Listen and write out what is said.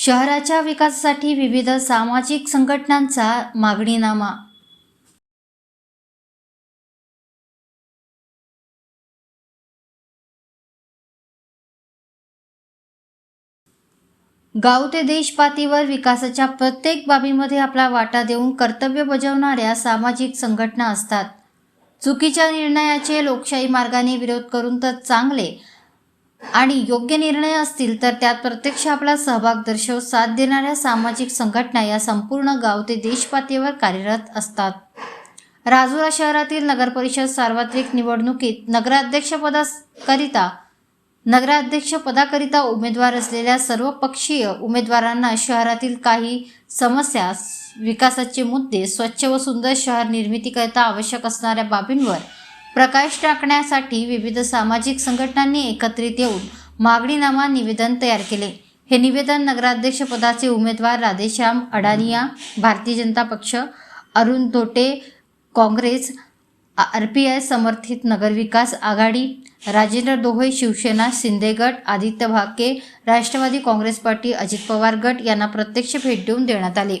शहराच्या विकासासाठी विविध सामाजिक संघटनांचा मागणीनामा गाव ते देश पातळीवर विकासाच्या प्रत्येक बाबीमध्ये आपला वाटा देऊन कर्तव्य बजावणाऱ्या सामाजिक संघटना असतात. चुकीच्या निर्णयाचे लोकशाही मार्गाने विरोध करून तर चांगले आणि योग्य निर्णय असतील तर त्यात प्रत्यक्ष आपला सहभाग दर्शव साथ देणाऱ्या सामाजिक संघटना या संपूर्ण गाव ते देशपातळीवर कार्यरत असतात. राजुरा शहरातील नगरपरिषद सार्वत्रिक निवडणुकीत नगराध्यक्षपदाकरिता नगराध्यक्षपदाकरिता उमेदवार असलेल्या सर्व पक्षीय उमेदवारांना शहरातील काही समस्या विकासाचे मुद्दे स्वच्छ व सुंदर शहर निर्मितीकरिता आवश्यक असणाऱ्या बाबींवर प्रकाश टाकण्यासाठी विविध सामाजिक संघटनांनी एकत्रित येऊन मागणीनामा निवेदन तयार केले. हे निवेदन नगराध्यक्षपदाचे उमेदवार Radheshyam अडानिया Bharatiya Janata Paksha Arun Dhote Congress R P I समर्थित नगरविकास आघाडी राजेंद्र दोहे शिवसेना शिंदे गट आदित्य भाके राष्ट्रवादी काँग्रेस पार्टी अजित पवार गट यांना प्रत्यक्ष भेट देऊन देण्यात आले.